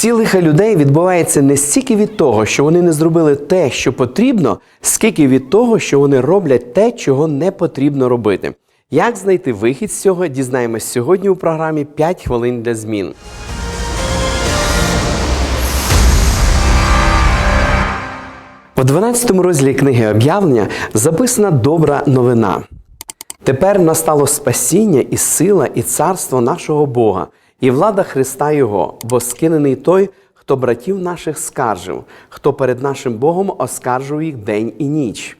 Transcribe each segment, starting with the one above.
Всі лиха людей відбувається не стільки від того, що вони не зробили те, що потрібно, скільки від того, що вони роблять те, чого не потрібно робити. Як знайти вихід з цього, дізнаємось сьогодні у програмі «5 хвилин для змін. У 12 розділі книги об'явлення записана добра новина. Тепер настало спасіння і сила, і царство нашого Бога, і влада Христа Його, бо скинений той, хто братів наших скаржив, хто перед нашим Богом оскаржував їх день і ніч.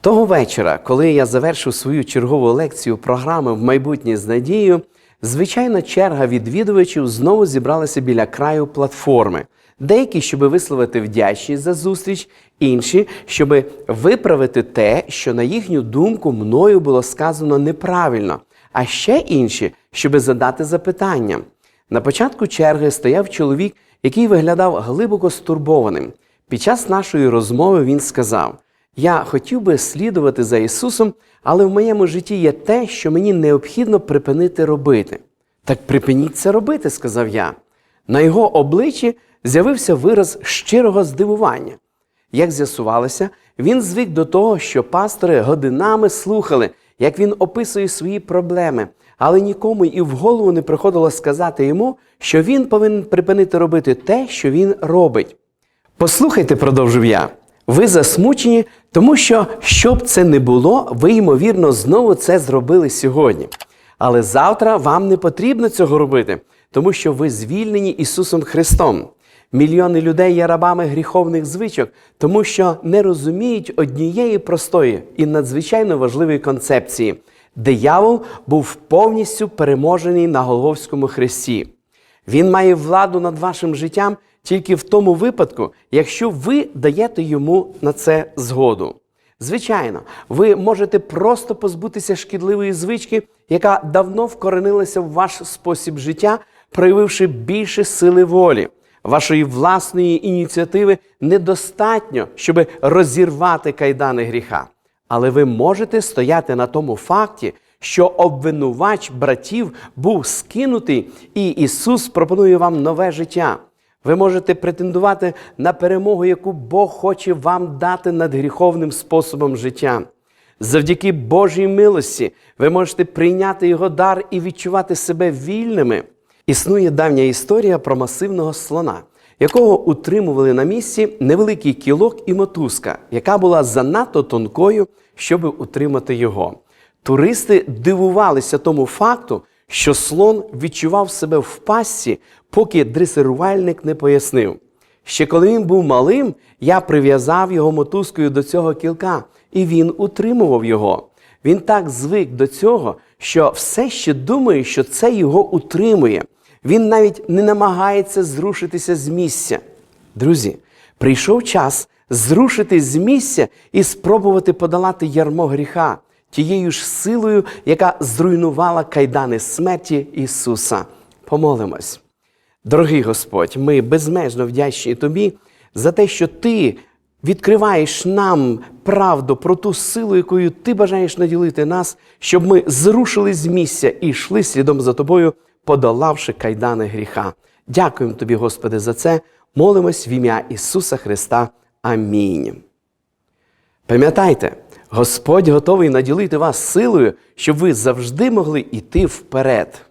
Того вечора, коли я завершив свою чергову лекцію програми в майбутнє з надією, звичайна черга відвідувачів знову зібралася біля краю платформи. Деякі, щоб висловити вдячність за зустріч, інші, щоб виправити те, що на їхню думку мною було сказано неправильно, а ще інші, щоб задати запитання. На початку черги стояв чоловік, який виглядав глибоко стурбованим. Під час нашої розмови він сказав: Я хотів би слідувати за Ісусом, але в моєму житті є те, що мені необхідно припинити робити. Так припиніть це робити, сказав я. На його обличчі з'явився вираз щирого здивування. Як з'ясувалося, він звик до того, що пастори годинами слухали, як він описує свої проблеми, але нікому і в голову не приходило сказати йому, що він повинен припинити робити те, що він робить. Послухайте, продовжив я. Ви засмучені, тому що, щоб це не було, ви, ймовірно, знову це зробили сьогодні. Але завтра вам не потрібно цього робити, тому що ви звільнені Ісусом Христом. Мільйони людей є рабами гріховних звичок, тому що не розуміють однієї простої і надзвичайно важливої концепції. Диявол був повністю переможений на Голговському хресті. Він має владу над вашим життям тільки в тому випадку, якщо ви даєте йому на це згоду. Звичайно, ви можете просто позбутися шкідливої звички, яка давно вкоренилася в ваш спосіб життя, проявивши більше сили волі. Вашої власної ініціативи недостатньо, щоб розірвати кайдани гріха. Але ви можете стояти на тому факті, що обвинувач братів був скинутий, і Ісус пропонує вам нове життя. Ви можете претендувати на перемогу, яку Бог хоче вам дати над гріховним способом життя. Завдяки Божій милості ви можете прийняти його дар і відчувати себе вільними. Існує давня історія про масивного слона, якого утримували на місці невеликий кілок і мотузка, яка була занадто тонкою, щоб утримати його. Туристи дивувалися тому факту, що слон відчував себе в пастці, поки дресирувальник не пояснив. Ще коли він був малим, я прив'язав його мотузкою до цього кілка, і він утримував його. Він так звик до цього, що все ще думає, що це його утримує. Він навіть не намагається зрушитися з місця. Друзі, прийшов час зрушитись з місця і спробувати подолати ярмо гріха тією ж силою, яка зруйнувала кайдани смерті Ісуса. Помолимось. Дорогий Господь, ми безмежно вдячні Тобі за те, що Ти відкриваєш нам правду про ту силу, якою Ти бажаєш наділити нас, щоб ми зрушили з місця і йшли слідом за Тобою, подолавши кайдани гріха. Дякуємо Тобі, Господи, за це. Молимось в ім'я Ісуса Христа. Амінь. Пам'ятайте, Господь готовий наділити вас силою, щоб ви завжди могли йти вперед.